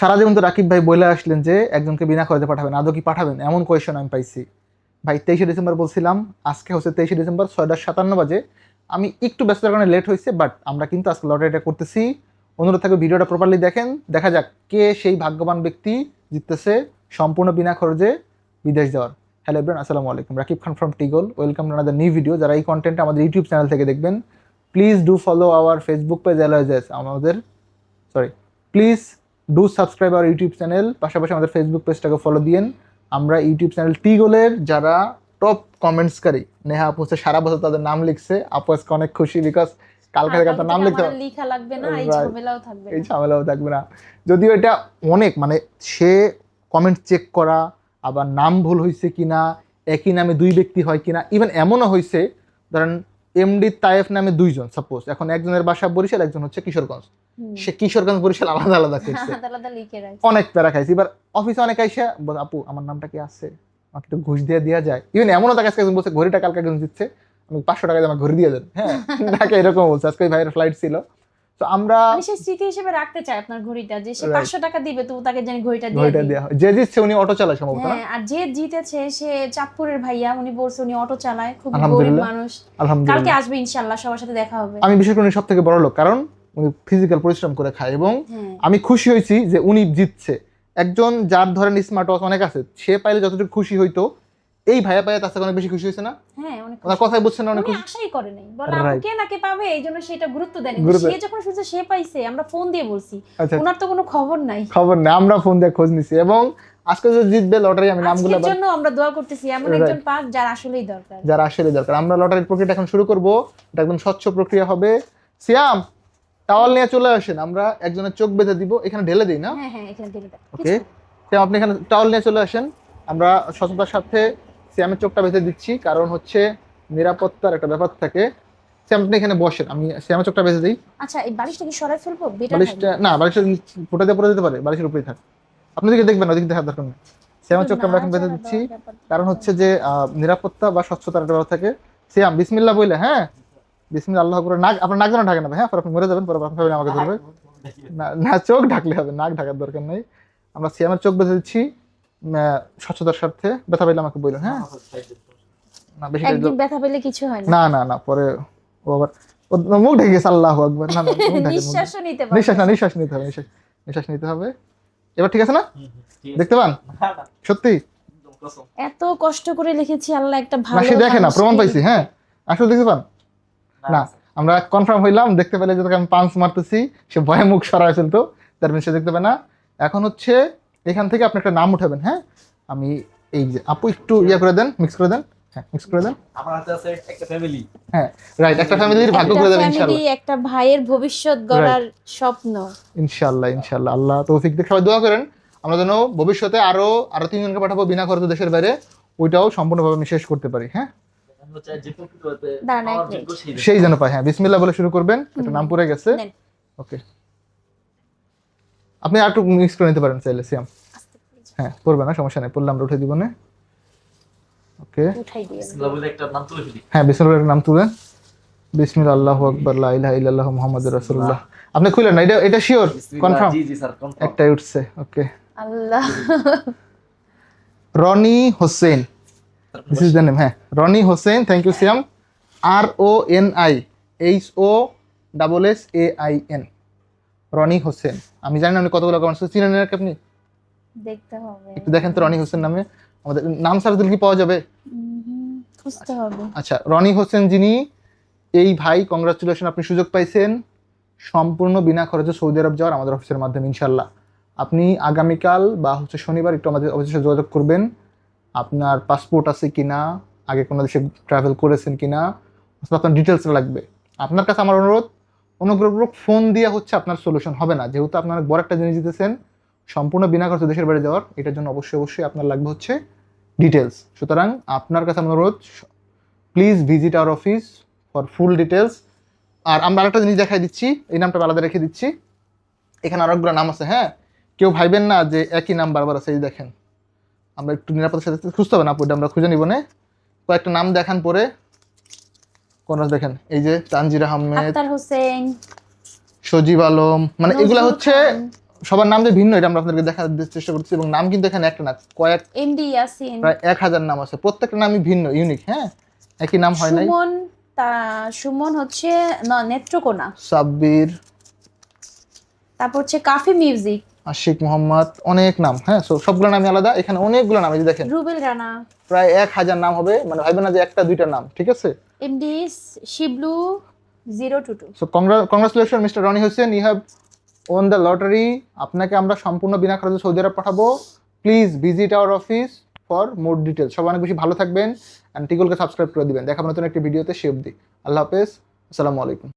সারা জীবন তো রাকিব ভাই বলে আসলেন যে একজনকে বিনা খরচে পাঠাবেন, আদৌ কি পাঠাবেন? এমন কোয়েশন আমি পাইছি। ভাই, তেইশে ডিসেম্বর বলছিলাম, আজকে হচ্ছে তেইশে ডিসেম্বর ছয়টা সাতান্ন বাজে। আমি একটু ব্যস্ততার কারণে লেট হয়েছে বাট আমরা কিন্তু আজকে লটারিটা করতেছি। অনুরোধ থাকবে ভিডিওটা প্রপারলি দেখেন। দেখা যাক কে সেই ভাগ্যবান ব্যক্তি জিততেছে সম্পূর্ণ বিনা খরচে বিদেশ যাওয়ার। হ্যালো এভরিওয়ান আসসালামু আলাইকুম। Rakib Khan from টিগল welcome to another new video যারা এই কন্টেন্ট আমাদের ইউটিউব চ্যানেল থেকে দেখবেন please do follow our Facebook page always আমাদের sorry please do subscribe our YouTube channel পাশাপাশি আমাদের ফেসবুক পেজটাকে ফলো দিয়েন। আমরা ইউটিউব চ্যানেল টিগোলের যারা টপ কমেন্টসকারী নেহা আপু হচ্ছে সারা বছর তাদের নাম লিখছে। আপু আজকে অনেক খুশি বিকজ কালকে থেকে তার নাম লিখতে হবে লাগবে না এই ঝামেলাও থাকবে এই ঝামেলাও থাকবে না। যদিও এটা অনেক মানে সে কমেন্ট চেক করা আবার নাম ভুল হয়েছে কিনা একই নামে দুই ব্যক্তি হয় কিনা ইভেন এমনও হয়েছে ধরেন এমডি তায়েফ নামে দুইজন সাপোজ এখন একজনের বাসা বরিশাল একজন হচ্ছে কিশোরগঞ্জ। সে কিশোরগঞ্জ বরিশাল আলাদা আলাদা করছে। রাখছি। অনেক প্যারা খাইছে। এবার অফিসে অনেক আইসা আপু আমার নামটা কি আছে? আমাকে একটু ঘুষ দিয়ে দেওয়া যায়। ইভেন এমনও তাকে আজকে বলছে ঘড়িটা কালকে দিচ্ছে। আমি পাঁচশো টাকা দিয়ে আমার ঘড়ি দিয়ে দেন। হ্যাঁ ঢাকা এরকম বলছে। আজকে ভাইয়ের ফ্লাইট ছিল। তো আমরা মানে স্মৃতি হিসেবে রাখতে আপনার ঘড়িটা যে সে Right. পাঁচশো টাকা দিবে তো তাকে জানি ঘড়িটা দিয়ে ঘড়িটা হয়। যে জিতছে উনি অটো চালায় সম্ভবত হ্যাঁ আর যে জিতেছে সে চাঁদপুরের ভাইয়া উনি বলছে উনি অটো চালায় খুব গরিব। মানুষ। কালকে আসবে ইনশাল্লাহ সবার সাথে দেখা হবে। আমি বিশেষ করে সব থেকে বড় লোক কারণ উনি ফিজিক্যাল পরিশ্রম করে খায় এবং হ্যাঁ। আমি খুশি হয়েছি যে উনি জিতছে। একজন যার ধরেন স্মার্ট ওয়াচ অনেক আছে সে পাইলে যতটুকু খুশি হইতো এই ভাইয়া পাইয়া তার থেকে অনেক বেশি খুশি হয়েছে না? হ্যাঁ অনেক ওনার কথাই বুঝছেন না অনেক খুশি। আশাই করে নাই। বলে. আপু কে নাকে পাবে এই জন্য সেটা গুরুত্ব দেয়নি সে যখন শুনছে সে পাইছে আমরা ফোন দিয়ে বলছি। আচ্ছা। ওনার তো কোনো খবর নাই। খবর নেই আমরা ফোন দিয়ে খোঁজ নিছি। এবং আজকে যে জিতবে লটারি আমি নামগুলো আজকের জন্য আমরা দোয়া করতেছি এমন একজন পাক যার আসলেই দরকার। যারা আসলে দরকার। আমরা লটারির প্রক্রিয়াটা এখন শুরু করব। এটা একদম স্বচ্ছ প্রক্রিয়া হবে। সিয়াম টাওয়াল নিয়ে চলে আসেন। আমরা একজনের চোখ বেঁধে দিব। এখানে ঢেলে দিই না? হ্যাঁ হ্যাঁ এখানে দিয়ে। দাও। ওকে সিয়াম আপনি এখানে টাওয়াল নিয়ে চলে আসেন। আমরা সততার সাথে সিয়ামের চোখটা বেঁধে দিচ্ছি কারণ হচ্ছে নিরাপত্তার একটা ব্যাপার থাকে। আপনি এখানে বসেন আমি সিয়ামের চোখটা বেঁধে দিই। আচ্ছা এই বালিশটা কি সরাই ফেলব? বালিশটা না বালিশটা ফোটা দিয়ে পড়ে যেতে পারে বালিশের উপরেই থাক। আপনি দিকে দেখবেন ওদিকে দেখার দরকার নেই। সিয়ামের চোখটা আমরা এখন বেঁধে দিচ্ছি কারণ হচ্ছে যে আহ, নিরাপত্তা বা স্বচ্ছতার একটা ব্যাপার থাকে। সিয়াম বিসমিল্লাহ বইলে হ্যাঁ? বিসমিল্লাহ আল্লাহ করে নাক আপনার নাক যেন ঢাকে না হ্যাঁ? পরে আপনি মরে যাবেন পরে আপনার আমাকে ধরবে। না না চোখ ঢাকলে হবে নাক ঢাকার দরকার নেই। আমরা সিয়ামের চোখ বেঁধে দিচ্ছি। স্বচ্ছতার স্বার্থে ব্যথা পাইলে আমাকে বললেন হ্যাঁ? না বেশি একদিন ব্যথা পেলে কিছু হয় না। না না না পরে ও আবার মুখ ঢেকে গেছে আল্লাহ আকবার। না না মুখ ঢাকে, মুখ ঢাকে। নিঃশ্বাসও নিতে পারে নিঃশ্বাস না নিঃশ্বাস নিতে হবে নিঃশ্বাস নিঃশ্বাস নিতে হবে। এবার ঠিক আছে না? দেখতে পান? সত্যি? এত কষ্ট করে লিখেছি আল্লাহ একটা ভালো সে দেখে না প্রমাণ পাইছি হ্যাঁ? আসলে দেখতে পান? না আমরা কনফার্ম হইলাম দেখতে পেলে যে আমি পাঞ্চ মারতেছি সে ভয়ে মুখ সরায় ফেলতো তার সে দেখতে পায় না। এখন হচ্ছে এখান থেকে আপনি একটা নাম উঠাবেন হ্যাঁ? আমি এই যে আপু একটু ইয়ে করে দেন মিক্স করে দেন। হ্যাঁ মিক্স করে দেন। আমার হাতে আছে একটা ফ্যামিলি হ্যাঁ রাইট একটা ফ্যামিলির ভাগ্য করে দেবেন family, একটা ভাইয়ের ভবিষ্যৎ গড়ার স্বপ্ন। ইনশাল্লাহ ইনশাল্লাহ আল্লাহ তৌফিক দিয়ে সবাই দোয়া করেন। আমরা যেন ভবিষ্যতে আরও আরও তিনজনকে পাঠাবো বিনা খরচে দেশের বাইরে ওইটাও সম্পূর্ণভাবে আমি শেষ করতে পারি হ্যাঁ? সেই যেন পাই হ্যাঁ বিসমিল্লাহ বলে শুরু করবেন নাম পড়ে গেছে। ওকে আপনি আর একটু মিক্স করে নিতে পারেন চাইলে সিয়াম হ্যাঁ পড়বে না সমস্যা নেই পড়লে আমরা উঠে দিব না। ওকে উঠাই দিয়ে। বিসমিল্লাহ বলে একটা নাম তুলে ফেলি। হ্যাঁ বিসমিল্লাহ একটা নাম তুলেন বিসমিল্লাহ আল্লাহু আকবার লা ইলাহা ইল্লাল্লাহ মুহাম্মাদুর রাসূলুল্লাহ। আপনি খুলেন না এটা এটা শিওর কনফার্ম জি জি স্যার কনফার্ম একটাই উঠছে okay Allah. Roni Hossain this is the name হ্যাঁ Roni Hossain thank you Siam R O N I H O double S A I N Roni Hossain. আমি জানি না আপনি কতগুলো কমেন্টস চিনেন নাকি আপনি? দেখতে হবে। একটু দেখেন তো রনি হোসেন নামে। আমাদের নাম সার্চ দিলে কি পাওয়া যাবে? খুঁজতে হবে। আচ্ছা রনি হোসেন যিনি এই ভাই কংগ্রাচুলেশন আপনি সুযোগ পাইছেন। সম্পূর্ণ বিনা খরচে সৌদি আরব যাওয়ার আমাদের অফিসের মাধ্যমে ইনশাল্লাহ আপনি আগামীকাল বা হচ্ছে শনিবার একটু আমাদের অফিসের সাথে যোগাযোগ করবেন। আপনার পাসপোর্ট আছে কিনা? আগে কোনো দেশে ট্রাভেল করেছেন কিনা? অথবা আপনার ডিটেলস লাগবে। আপনার কাছে আমার অনুরোধ অনুগ্রহপূর্বক ফোন দিয়ে হচ্ছে আপনার সলিউশন হবে না। যেহেতু আপনার বড় একটা জিনিস দিতেছেন সম্পূর্ণ বিনা খরচে দেশের বাইরে যাওয়ার এটার জন্য অবশ্যই অবশ্যই আপনার লাগবে হচ্ছে ডিটেলস সুতরাং আপনার কাছে অনুরোধ please visit our office for full details আর আমরা আরেকটা জিনিস দেখাই দিচ্ছি এই নামটা আলাদা রেখে দিচ্ছি। এখানে আরেকগুলো নাম আছে হ্যাঁ? কেউ ভাইবেন না যে একই নাম বারবার আছে এই দেখেন। আমরা একটু নিরাপদের সাথে খুঁজতে হবে না আপু, আমরা খুঁজে নিব না। কয়েকটা নাম দেখান পরে। কোন দেখেন? এই যে তানজির আহমেদ আক্তার হোসেন সজীব আলম মানে এগুলা হচ্ছে সবার নাম যে ভিন্ন এটা আমরা আপনাদেরকে দেখার চেষ্টা করছি এবং নাম কিন্তু এখানে একটা না কয়েক এমডি ইয়াসিন। প্রায় এক হাজার নাম আছে। প্রত্যেকটা নামই ভিন্ন ইউনিক হ্যাঁ? একই নাম হয় নাই। সুমন সুমন হচ্ছে ন- নেত্রকোনা। সাব্বির। তারপর হচ্ছে কাফি মিউজিক। আশিক মোহাম্মদ অনেক নাম হ্যাঁ? সো সবগুলো নামই আলাদা। এখানে অনেকগুলো নাম এই যে দেখেন। রুবেল রানা। প্রায় এক হাজার নাম হবে মানে ভাইবেন না যে একটা দুইটা নাম ঠিক আছে? MD Shiblu zero two two so congratulation mister Roni Hossain you have won the lottery আপনাকে আমরা সম্পূর্ণ বিনা খরচে সৌদি আরব পাঠাবো। Please visit our office for more details সবাই অনেক বেশি ভালো থাকবেন। অ্যান্ড টিকলকে সাবস্ক্রাইব করে দিবেন। দেখাবো নতুন একটি ভিডিওতে সে অবধি। আল্লাহ হাফেজ। আসসালামু আলাইকুম।